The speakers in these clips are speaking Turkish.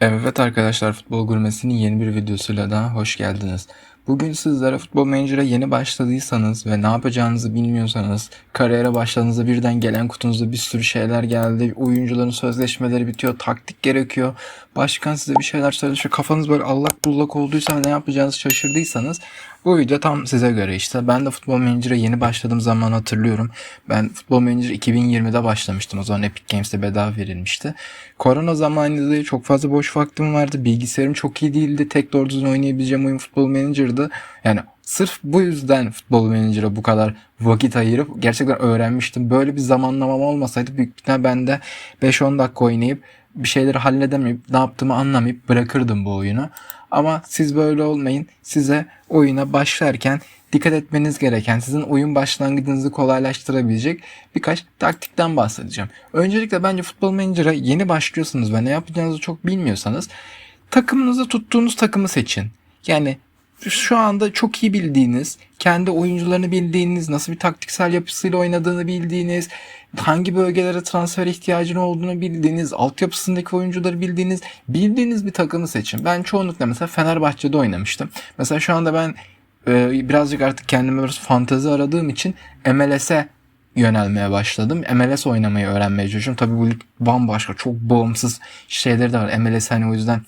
Evet arkadaşlar Futbol Gurmesi'nin yeni bir videosuyla daha hoş geldiniz. Bugün sizlere Futbol Manager'a yeni başladıysanız ve ne yapacağınızı bilmiyorsanız, kariyere başladığınızda birden gelen kutunuzda bir sürü şeyler geldi, oyuncuların sözleşmeleri bitiyor, taktik gerekiyor, başkan size bir şeyler söyleşiyor, kafanız böyle allak bullak olduysa ne yapacağınızı şaşırdıysanız bu video tam size göre işte. Ben de Futbol Manager'a yeni başladığım zaman hatırlıyorum. Ben Futbol Manager 2020'de başlamıştım. O zaman Epic Games'te bedava verilmişti. Korona zamanında çok fazla boş vaktim vardı. Bilgisayarım çok iyi değildi. Tek doğru düzgün oynayabileceğim oyun Futbol Manager'dı. Yani sırf bu yüzden Futbol Manager'a bu kadar vakit ayırıp gerçekten öğrenmiştim. Böyle bir zamanlamam olmasaydı büyük ihtimalle ben de 5-10 dakika oynayıp bir şeyleri halledemeyip ne yaptığımı anlamayıp bırakırdım bu oyunu. Ama siz böyle olmayın. Size oyuna başlarken dikkat etmeniz gereken, sizin oyun başlangıcınızı kolaylaştırabilecek birkaç taktikten bahsedeceğim. Öncelikle bence Futbol Manager'a yeni başlıyorsanız ve ne yapacağınızı çok bilmiyorsanız takımınızı tuttuğunuz takımı seçin. Yani şu anda çok iyi bildiğiniz, kendi oyuncularını bildiğiniz, nasıl bir taktiksel yapısıyla oynadığını bildiğiniz, hangi bölgelere transfer ihtiyacın olduğunu bildiğiniz, altyapısındaki oyuncuları bildiğiniz, bildiğiniz bir takımı seçin. Ben çoğunlukla mesela Fenerbahçe'de oynamıştım. Mesela şu anda ben e, birazcık artık kendime biraz fantezi aradığım için MLS'e yönelmeye başladım. MLS oynamayı öğrenmeye çalışıyorum. Tabii bu lig bambaşka, çok bağımsız şeyleri de var. MLS hani o yüzden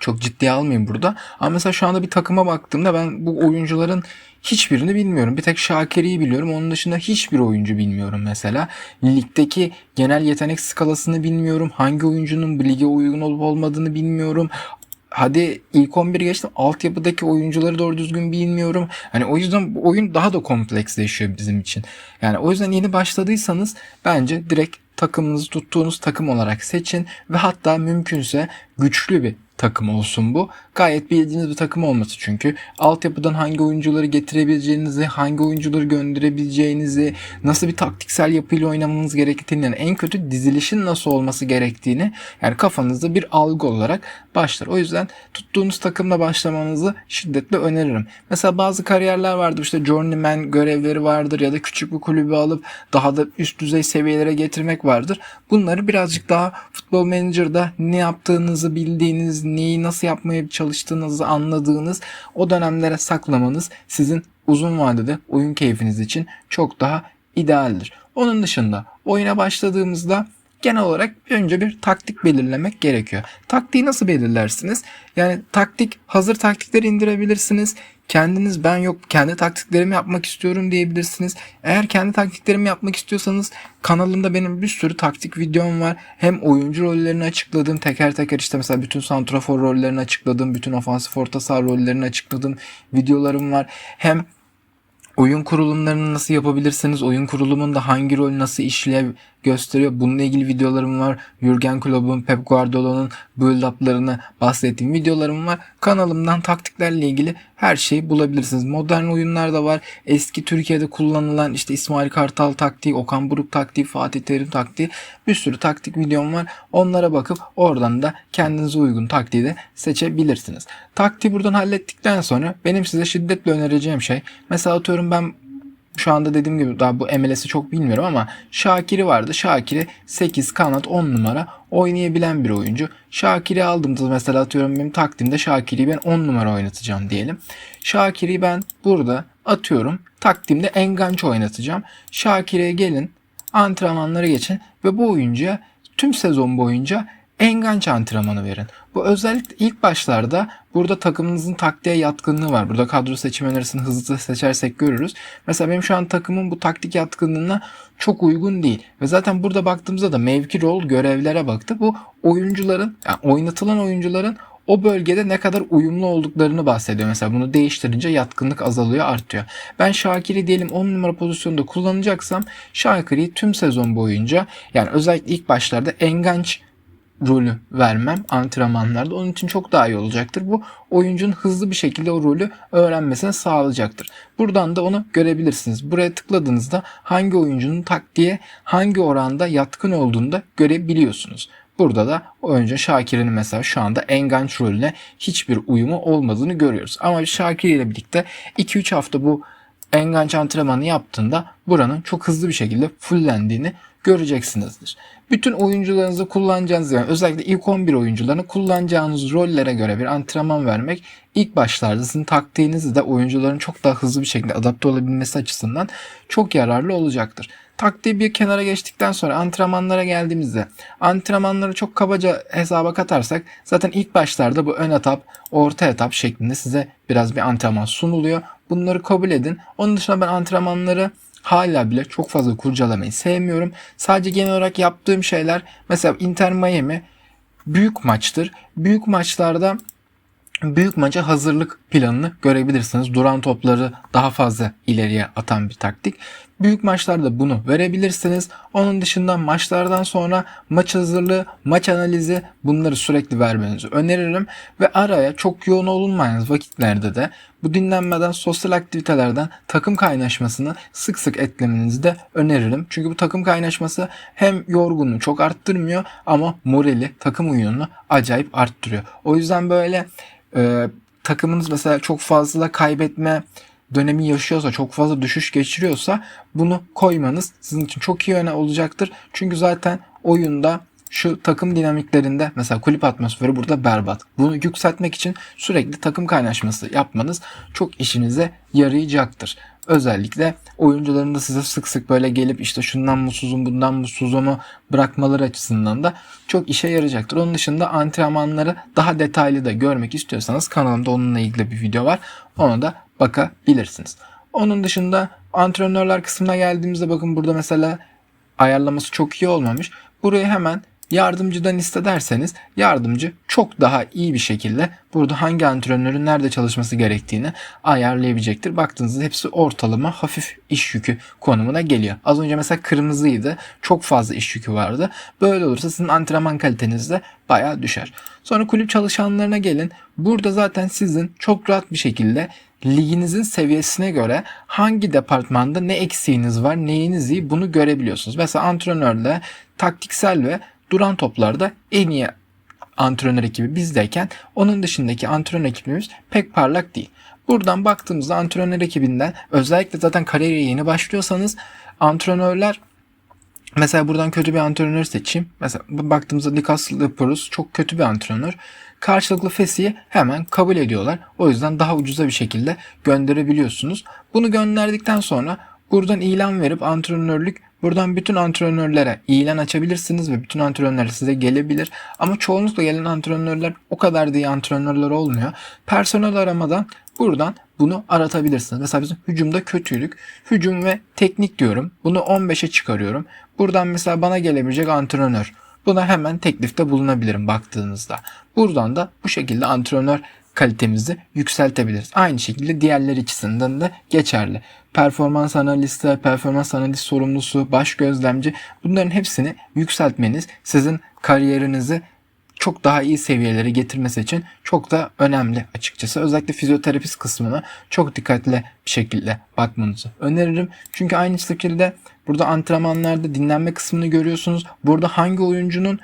çok ciddiye almayayım burada. Ama mesela şu anda bir takıma baktığımda ben bu oyuncuların hiçbirini bilmiyorum. Bir tek Şakir'i biliyorum. Onun dışında hiçbir oyuncu bilmiyorum mesela. Ligdeki genel yetenek skalasını bilmiyorum. Hangi oyuncunun bu lige uygun olup olmadığını bilmiyorum. Hadi ilk 11 geçtim. Altyapıdaki oyuncuları doğru düzgün bilmiyorum. Hani o yüzden bu oyun daha da kompleksleşiyor bizim için. Yani o yüzden yeni başladıysanız bence direkt takımınızı tuttuğunuz takım olarak seçin ve hatta mümkünse güçlü bir takım olsun bu. Gayet bildiğiniz bir takım olması çünkü. Altyapıdan hangi oyuncuları getirebileceğinizi, hangi oyuncuları gönderebileceğinizi, nasıl bir taktiksel yapıyla oynamanız gerektiğini, yani en kötü dizilişin nasıl olması gerektiğini yani kafanızda bir algı olarak başlar. O yüzden tuttuğunuz takımla başlamanızı şiddetle öneririm. Mesela bazı kariyerler vardır işte journeyman görevleri vardır ya da küçük bir kulübü alıp daha da üst düzey seviyelere getirmek vardır. Bunları birazcık daha futbol manager'da ne yaptığınızı bildiğiniz, neyi nasıl yapmaya çalıştığınızı anladığınız o dönemlere saklamanız sizin uzun vadede oyun keyfiniz için çok daha idealdir. Onun dışında oyuna başladığımızda genel olarak önce bir taktik belirlemek gerekiyor. Taktiği nasıl belirlersiniz? Yani taktik hazır taktikleri indirebilirsiniz. Kendiniz ben yok kendi taktiklerimi yapmak istiyorum diyebilirsiniz. Eğer kendi taktiklerimi yapmak istiyorsanız kanalımda benim bir sürü taktik videom var. Hem oyuncu rollerini açıkladığım teker teker işte mesela bütün santrafor rollerini açıkladığım, bütün ofansif orta saha rollerini açıkladığım videolarım var. Hem oyun kurulumlarını nasıl yapabilirsiniz, oyun kurulumunda hangi rol nasıl işlev gösteriyor. Bununla ilgili videolarım var. Jurgen Klopp'un, Pep Guardiola'nın build-up'larını bahsettiğim videolarım var. Kanalımdan taktiklerle ilgili her şeyi bulabilirsiniz. Modern oyunlar da var. Eski Türkiye'de kullanılan işte İsmail Kartal taktiği, Okan Buruk taktiği, Fatih Terim taktiği bir sürü taktik videom var. Onlara bakıp oradan da kendinize uygun taktiği de seçebilirsiniz. Taktiği buradan hallettikten sonra benim size şiddetle önereceğim şey mesela atıyorum ben şu anda dediğim gibi daha bu MLS'i çok bilmiyorum ama Şakir'i vardı. Şakir'i 8 kanat 10 numara oynayabilen bir oyuncu. Şakir'i aldığımda mesela atıyorum benim takdimde Şakir'i ben 10 numara oynatacağım diyelim. Şakir'i ben burada atıyorum takdimde Enganç oynatacağım. Şakir'e gelin antrenmanları geçin ve bu oyuncuya tüm sezon boyunca enganç antrenmanı verin. Bu özellikle ilk başlarda burada takımınızın taktiğe yatkınlığı var. Burada kadro seçim önerisini hızlı seçersek görürüz. Mesela benim şu an takımım bu taktik yatkınlığına çok uygun değil. Ve zaten burada baktığımızda da mevki rol görevlere baktı. Bu oyuncuların yani oynatılan oyuncuların o bölgede ne kadar uyumlu olduklarını bahsediyor. Mesela bunu değiştirince yatkınlık azalıyor, artıyor. Ben Şakir'i diyelim 10 numara pozisyonda kullanacaksam Şakir'i tüm sezon boyunca yani özellikle ilk başlarda enganç rolü vermem antrenmanlarda onun için çok daha iyi olacaktır. Bu oyuncunun hızlı bir şekilde o rolü öğrenmesini sağlayacaktır. Buradan da onu görebilirsiniz. Buraya tıkladığınızda hangi oyuncunun taktiğe hangi oranda yatkın olduğunu da görebiliyorsunuz. Burada da önce Şakir'in mesela şu anda enganç rolüne hiçbir uyumu olmadığını görüyoruz. Ama Şakir ile birlikte 2-3 hafta bu enganç antrenmanı yaptığında buranın çok hızlı bir şekilde fullendiğini göreceksinizdir. Bütün oyuncularınızı kullanacağınız yani özellikle ilk 11 oyuncularını kullanacağınız rollere göre bir antrenman vermek ilk başlarda sizin taktiğinizi de oyuncuların çok daha hızlı bir şekilde adapte olabilmesi açısından çok yararlı olacaktır. Taktiği bir kenara geçtikten sonra antrenmanlara geldiğimizde antrenmanları çok kabaca hesaba katarsak zaten ilk başlarda bu ön etap, orta etap şeklinde size biraz bir antrenman sunuluyor. Bunları kabul edin. Onun dışında ben antrenmanları hala bile çok fazla kurcalamayı sevmiyorum. Sadece genel olarak yaptığım şeyler mesela Inter Miami büyük maçtır. Büyük maçlarda büyük maça hazırlık planını görebilirsiniz. Duran topları daha fazla ileriye atan bir taktik. Büyük maçlarda bunu verebilirsiniz. Onun dışında maçlardan sonra maç hazırlığı, maç analizi bunları sürekli vermenizi öneririm. Ve araya çok yoğun olunmayan vakitlerde de bu dinlenmeden sosyal aktivitelerden takım kaynaşmasını sık sık eklemenizi de öneririm. Çünkü bu takım kaynaşması hem yorgunluğu çok arttırmıyor ama morali, takım uyumunu acayip arttırıyor. O yüzden böyle e, takımınız mesela çok fazla kaybetme dönemi yaşıyorsa, çok fazla düşüş geçiriyorsa bunu koymanız sizin için çok iyi öne olacaktır. Çünkü zaten oyunda şu takım dinamiklerinde mesela kulüp atmosferi burada berbat. Bunu yükseltmek için sürekli takım kaynaşması yapmanız çok işinize yarayacaktır. Özellikle oyuncuların da size sık sık böyle gelip işte şundan mutsuzum bundan mutsuzumu bırakmaları açısından da çok işe yarayacaktır. Onun dışında antrenmanları daha detaylı da görmek istiyorsanız kanalımda onunla ilgili bir video var. Ona da bakabilirsiniz. Onun dışında antrenörler kısmına geldiğimizde bakın burada mesela ayarlaması çok iyi olmamış. Burayı hemen yardımcıdan istederseniz yardımcı çok daha iyi bir şekilde burada hangi antrenörün nerede çalışması gerektiğini ayarlayabilecektir. Baktığınızda hepsi ortalama hafif iş yükü konumuna geliyor. Az önce mesela kırmızıydı. Çok fazla iş yükü vardı. Böyle olursa sizin antrenman kaliteniz de bayağı düşer. Sonra kulüp çalışanlarına gelin. Burada zaten sizin çok rahat bir şekilde liginizin seviyesine göre hangi departmanda ne eksiğiniz var, neyiniz iyi bunu görebiliyorsunuz. Mesela antrenörle taktiksel ve duran toplarda en iyi antrenör ekibi bizdeyken onun dışındaki antrenör ekibimiz pek parlak değil. Buradan baktığımızda antrenör ekibinden özellikle zaten kariyere yeni başlıyorsanız antrenörler Mesela buradan kötü bir antrenör seçeyim. Mesela baktığımızda Likas Leporus çok kötü bir antrenör. Karşılıklı Fesi'yi hemen kabul ediyorlar. O yüzden daha ucuza bir şekilde gönderebiliyorsunuz. Bunu gönderdikten sonra buradan ilan verip antrenörlük buradan bütün antrenörlere ilan açabilirsiniz ve bütün antrenörler size gelebilir. Ama çoğunlukla gelen antrenörler o kadar da iyi antrenörler olmuyor. Personel aramadan buradan bunu aratabilirsiniz. Mesela bizim hücumda kötüydük. Hücum ve teknik diyorum. Bunu 15'e çıkarıyorum. Buradan mesela bana gelebilecek antrenör. Buna hemen teklifte bulunabilirim baktığınızda. Buradan da bu şekilde antrenör kalitemizi yükseltebiliriz. Aynı şekilde diğerler açısından da geçerli. Performans analisti, performans analist sorumlusu, baş gözlemci bunların hepsini yükseltmeniz sizin kariyerinizi çok daha iyi seviyelere getirmesi için çok da önemli açıkçası. Özellikle fizyoterapist kısmına çok dikkatli bir şekilde bakmanızı öneririm. Çünkü aynı şekilde burada antrenmanlarda dinlenme kısmını görüyorsunuz. Burada hangi oyuncunun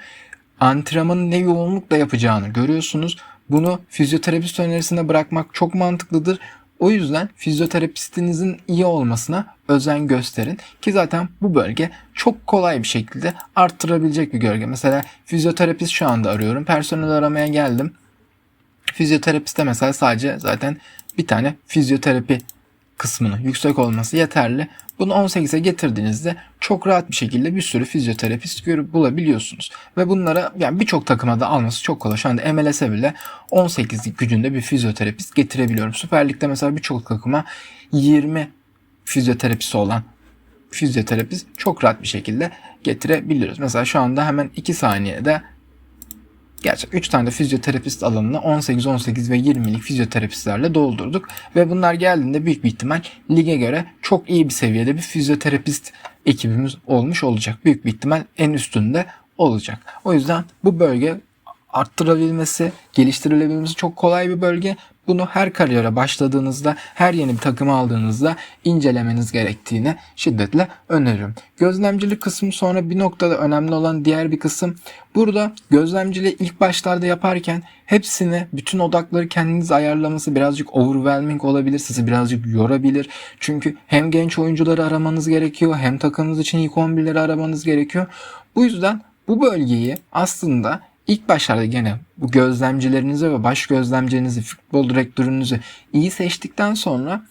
antrenmanı ne yoğunlukla yapacağını görüyorsunuz. Bunu fizyoterapist önerisine bırakmak çok mantıklıdır. O yüzden fizyoterapistinizin iyi olmasına özen gösterin ki zaten bu bölge çok kolay bir şekilde arttırabilecek bir bölge. Mesela fizyoterapist şu anda arıyorum. Personel aramaya geldim. Fizyoterapiste mesela sadece zaten bir tane fizyoterapi kısmının yüksek olması yeterli. Bunu 18'e getirdiğinizde çok rahat bir şekilde bir sürü fizyoterapist görüp bulabiliyorsunuz. Ve bunlara yani birçok takıma da alması çok kolay. Şu anda MLS'e bile 18'lik gücünde bir fizyoterapist getirebiliyorum. Süper Lig'de mesela birçok takıma 20 fizyoterapisi olan fizyoterapist çok rahat bir şekilde getirebiliyoruz. Mesela şu anda hemen 2 saniyede Gerçek 3 tane de fizyoterapist alanını 18, 18 ve 20'lik fizyoterapistlerle doldurduk. Ve bunlar geldiğinde büyük bir ihtimal lige göre çok iyi bir seviyede bir fizyoterapist ekibimiz olmuş olacak. Büyük bir ihtimal en üstünde olacak. O yüzden bu bölge arttırabilmesi, geliştirilebilmesi çok kolay bir bölge. Bunu her kariyere başladığınızda, her yeni bir takımı aldığınızda incelemeniz gerektiğini şiddetle öneririm. Gözlemcilik kısmı sonra bir noktada önemli olan diğer bir kısım. Burada gözlemciliği ilk başlarda yaparken hepsini, bütün odakları kendiniz ayarlaması birazcık overwhelming olabilir. Sizi birazcık yorabilir. Çünkü hem genç oyuncuları aramanız gerekiyor hem takımınız için ilk 11'leri aramanız gerekiyor. Bu yüzden bu bölgeyi aslında ilk başlarda gene bu gözlemcilerinizi ve baş gözlemcinizi, futbol direktörünüzü iyi seçtikten sonra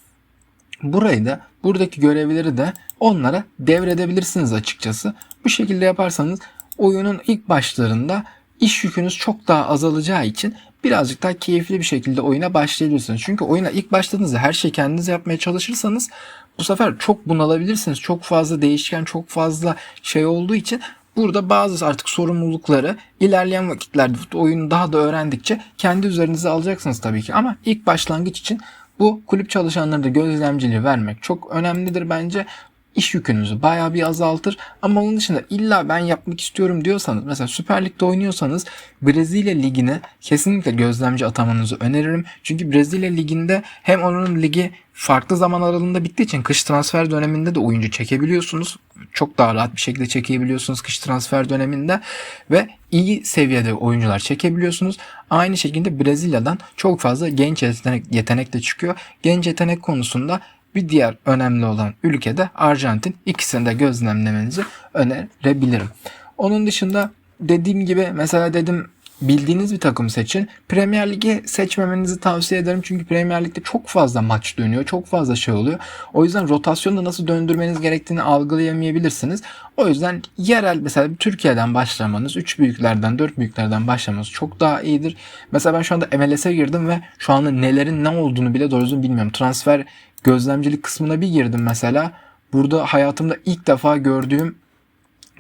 burayı da buradaki görevleri de onlara devredebilirsiniz açıkçası. Bu şekilde yaparsanız oyunun ilk başlarında iş yükünüz çok daha azalacağı için birazcık daha keyifli bir şekilde oyuna başlayabilirsiniz. Çünkü oyuna ilk başladığınızda her şeyi kendiniz yapmaya çalışırsanız bu sefer çok bunalabilirsiniz. Çok fazla değişken, çok fazla şey olduğu için burada bazı artık sorumlulukları ilerleyen vakitlerde oyunu daha da öğrendikçe kendi üzerinize alacaksınız tabii ki. Ama ilk başlangıç için bu kulüp çalışanlarına da gözlemciliği vermek çok önemlidir bence iş yükünüzü bayağı bir azaltır. Ama onun dışında illa ben yapmak istiyorum diyorsanız mesela Süper Lig'de oynuyorsanız Brezilya Ligi'ne kesinlikle gözlemci atamanızı öneririm. Çünkü Brezilya Ligi'nde hem onun ligi farklı zaman aralığında bittiği için kış transfer döneminde de oyuncu çekebiliyorsunuz. Çok daha rahat bir şekilde çekebiliyorsunuz kış transfer döneminde ve iyi seviyede oyuncular çekebiliyorsunuz. Aynı şekilde Brezilya'dan çok fazla genç yetenek, yetenek de çıkıyor. Genç yetenek konusunda bir diğer önemli olan ülkede Arjantin. İkisini de gözlemlemenizi önerebilirim. Onun dışında dediğim gibi mesela dedim bildiğiniz bir takım seçin. Premier Lig'i seçmemenizi tavsiye ederim. Çünkü Premier Lig'de çok fazla maç dönüyor. Çok fazla şey oluyor. O yüzden rotasyonu da nasıl döndürmeniz gerektiğini algılayamayabilirsiniz. O yüzden yerel mesela Türkiye'den başlamanız, 3 büyüklerden, 4 büyüklerden başlamanız çok daha iyidir. Mesela ben şu anda MLS'e girdim ve şu anda nelerin ne olduğunu bile doğru düzgün bilmiyorum. Transfer gözlemcilik kısmına bir girdim mesela. Burada hayatımda ilk defa gördüğüm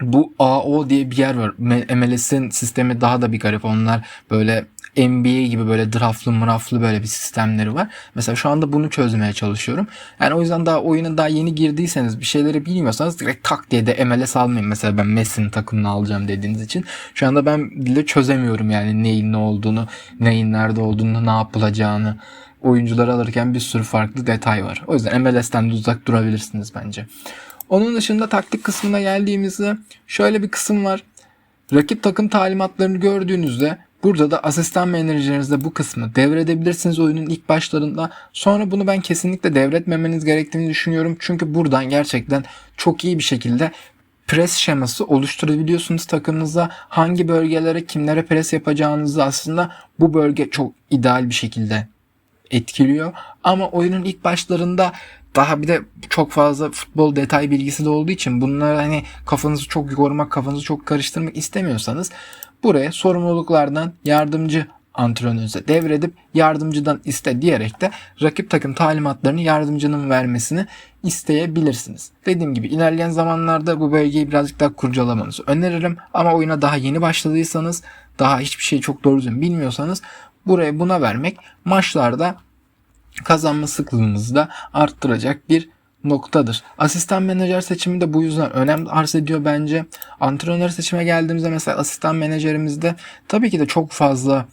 bu AO diye bir yer var. MLS'in sistemi daha da bir garip. Onlar böyle NBA gibi böyle draftlı mıraflı böyle bir sistemleri var. Mesela şu anda bunu çözmeye çalışıyorum. Yani o yüzden daha oyuna daha yeni girdiyseniz bir şeyleri bilmiyorsanız direkt tak diye de MLS almayın. Mesela ben Messi'nin takımını alacağım dediğiniz için. Şu anda ben bile çözemiyorum yani neyin ne olduğunu, neyin nerede olduğunu, ne yapılacağını oyuncuları alırken bir sürü farklı detay var. O yüzden MLS'ten de uzak durabilirsiniz bence. Onun dışında taktik kısmına geldiğimizde şöyle bir kısım var. Rakip takım talimatlarını gördüğünüzde burada da asistan menajerinizde bu kısmı devredebilirsiniz oyunun ilk başlarında. Sonra bunu ben kesinlikle devretmemeniz gerektiğini düşünüyorum. Çünkü buradan gerçekten çok iyi bir şekilde pres şeması oluşturabiliyorsunuz takımınıza. Hangi bölgelere kimlere pres yapacağınızı aslında bu bölge çok ideal bir şekilde etkiliyor. Ama oyunun ilk başlarında daha bir de çok fazla futbol detay bilgisi de olduğu için bunları hani kafanızı çok yormak, kafanızı çok karıştırmak istemiyorsanız buraya sorumluluklardan yardımcı antrenörünüze devredip yardımcıdan iste diyerek de rakip takım talimatlarını yardımcının vermesini isteyebilirsiniz. Dediğim gibi ilerleyen zamanlarda bu bölgeyi birazcık daha kurcalamanızı öneririm. Ama oyuna daha yeni başladıysanız, daha hiçbir şey çok doğru düzgün bilmiyorsanız buraya buna vermek maçlarda kazanma sıklığınızı da arttıracak bir noktadır. Asistan menajer seçimi de bu yüzden önem arz ediyor bence. Antrenör seçime geldiğimizde mesela asistan menajerimizde tabii ki de çok fazla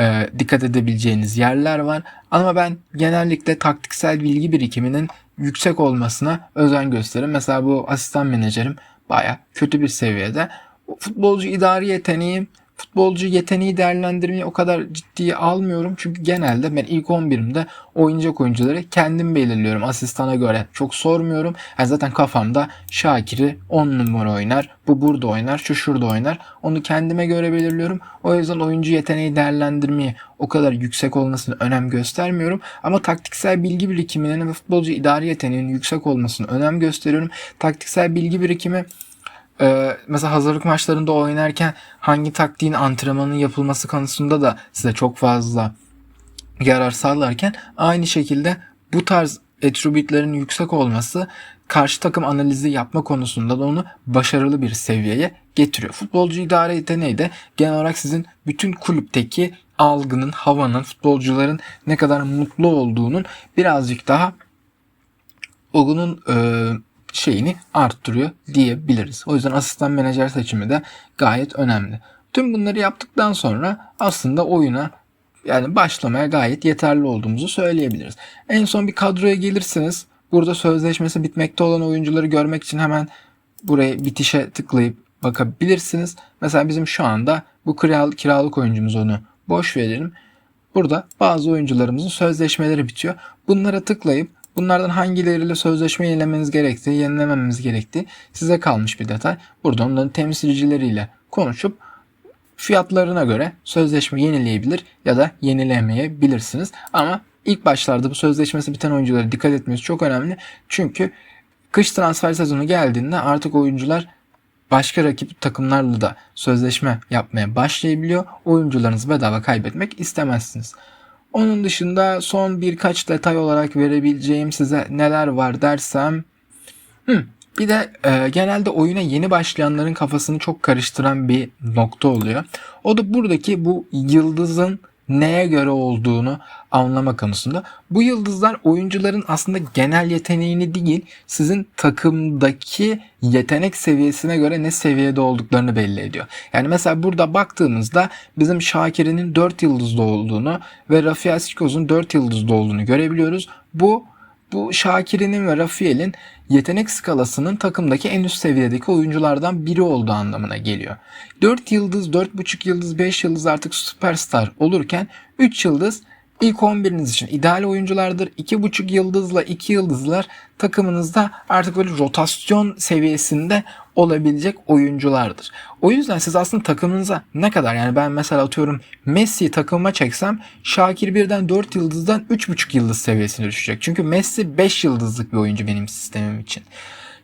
e, dikkat edebileceğiniz yerler var. Ama ben genellikle taktiksel bilgi birikiminin yüksek olmasına özen gösteririm. Mesela bu asistan menajerim baya kötü bir seviyede. Futbolcu idari yeteneği futbolcu yeteneği değerlendirmeyi o kadar ciddiye almıyorum. Çünkü genelde ben ilk 11'imde oynayacak oyuncuları kendim belirliyorum asistana göre. Çok sormuyorum. Yani zaten kafamda Şakir'i 10 numara oynar. Bu burada oynar. Şu şurada oynar. Onu kendime göre belirliyorum. O yüzden oyuncu yeteneği değerlendirmeyi o kadar yüksek olmasını önem göstermiyorum. Ama taktiksel bilgi birikiminin ve futbolcu idari yeteneğinin yüksek olmasını önem gösteriyorum. Taktiksel bilgi birikimi ee, mesela hazırlık maçlarında oynarken hangi taktiğin antrenmanının yapılması konusunda da size çok fazla yarar sağlarken aynı şekilde bu tarz attribütlerin yüksek olması karşı takım analizi yapma konusunda da onu başarılı bir seviyeye getiriyor. Futbolcu idare yeteneği de genel olarak sizin bütün kulüpteki algının, havanın, futbolcuların ne kadar mutlu olduğunun birazcık daha onun e, şeyini arttırıyor diyebiliriz. O yüzden asistan menajer seçimi de gayet önemli. Tüm bunları yaptıktan sonra aslında oyuna yani başlamaya gayet yeterli olduğumuzu söyleyebiliriz. En son bir kadroya gelirsiniz. Burada sözleşmesi bitmekte olan oyuncuları görmek için hemen buraya bitişe tıklayıp bakabilirsiniz. Mesela bizim şu anda bu kiral- kiralık oyuncumuz onu boş verelim. Burada bazı oyuncularımızın sözleşmeleri bitiyor. Bunlara tıklayıp bunlardan hangileriyle sözleşme yenilemeniz gerektiği, yenilememeniz gerektiği size kalmış bir detay. Burada onların temsilcileriyle konuşup fiyatlarına göre sözleşme yenileyebilir ya da yenilemeyebilirsiniz. Ama ilk başlarda bu sözleşmesi biten oyunculara dikkat etmeniz çok önemli. Çünkü kış transfer sezonu geldiğinde artık oyuncular başka rakip takımlarla da sözleşme yapmaya başlayabiliyor. Oyuncularınızı bedava kaybetmek istemezsiniz. Onun dışında son birkaç detay olarak verebileceğim size neler var dersem Hı, bir de e, genelde oyuna yeni başlayanların kafasını çok karıştıran bir nokta oluyor. O da buradaki bu yıldızın neye göre olduğunu anlama konusunda. Bu yıldızlar oyuncuların aslında genel yeteneğini değil, sizin takımdaki yetenek seviyesine göre ne seviyede olduklarını belli ediyor. Yani mesela burada baktığımızda bizim Şakir'in 4 yıldızlı olduğunu ve Rafi Askoz'un 4 yıldızlı olduğunu görebiliyoruz. Bu bu Şakir'in ve Rafiel'in yetenek skalasının takımdaki en üst seviyedeki oyunculardan biri olduğu anlamına geliyor. 4 yıldız, 4.5 yıldız, 5 yıldız artık süperstar olurken 3 yıldız ilk 11'iniz için ideal oyunculardır. 2.5 yıldızla 2 yıldızlar takımınızda artık böyle rotasyon seviyesinde olabilecek oyunculardır. O yüzden siz aslında takımınıza ne kadar yani ben mesela atıyorum Messi'yi takımıma çeksem Şakir birden 4 yıldızdan 3.5 yıldız seviyesine düşecek. Çünkü Messi 5 yıldızlık bir oyuncu benim sistemim için.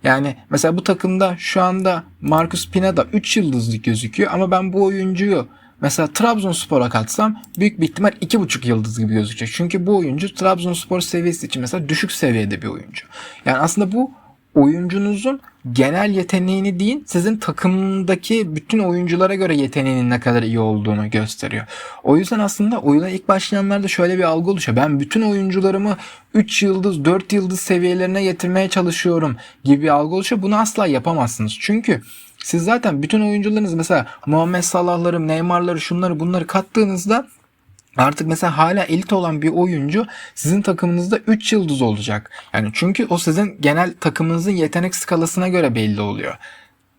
Yani mesela bu takımda şu anda Marcus Pineda 3 yıldızlık gözüküyor ama ben bu oyuncuyu Mesela Trabzonspor'a katsam büyük bir ihtimal 2,5 yıldız gibi gözükecek. Çünkü bu oyuncu Trabzonspor seviyesi için mesela düşük seviyede bir oyuncu. Yani aslında bu oyuncunuzun genel yeteneğini değil sizin takımdaki bütün oyunculara göre yeteneğinin ne kadar iyi olduğunu gösteriyor. O yüzden aslında oyuna ilk başlayanlarda şöyle bir algı oluşuyor. Ben bütün oyuncularımı 3 yıldız 4 yıldız seviyelerine getirmeye çalışıyorum gibi bir algı oluşuyor. Bunu asla yapamazsınız. Çünkü siz zaten bütün oyuncularınız mesela Muhammed Salah'ları, Neymar'ları, şunları bunları kattığınızda Artık mesela hala elit olan bir oyuncu sizin takımınızda 3 yıldız olacak. Yani çünkü o sizin genel takımınızın yetenek skalasına göre belli oluyor.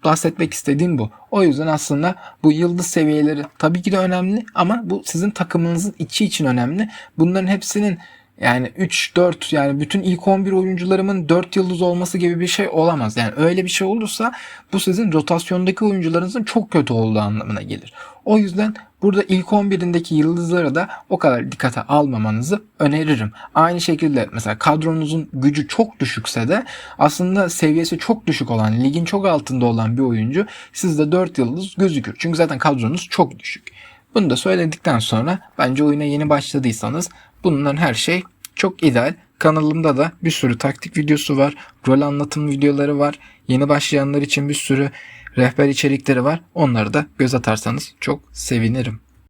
Bahsetmek istediğim bu. O yüzden aslında bu yıldız seviyeleri tabii ki de önemli ama bu sizin takımınızın içi için önemli. Bunların hepsinin yani 3-4 yani bütün ilk 11 oyuncularımın 4 yıldız olması gibi bir şey olamaz. Yani öyle bir şey olursa bu sizin rotasyondaki oyuncularınızın çok kötü olduğu anlamına gelir. O yüzden burada ilk 11'indeki yıldızları da o kadar dikkate almamanızı öneririm. Aynı şekilde mesela kadronuzun gücü çok düşükse de aslında seviyesi çok düşük olan, ligin çok altında olan bir oyuncu sizde 4 yıldız gözükür. Çünkü zaten kadronuz çok düşük. Bunu da söyledikten sonra bence oyuna yeni başladıysanız bunların her şey çok ideal. Kanalımda da bir sürü taktik videosu var. Rol anlatım videoları var. Yeni başlayanlar için bir sürü rehber içerikleri var. Onları da göz atarsanız çok sevinirim.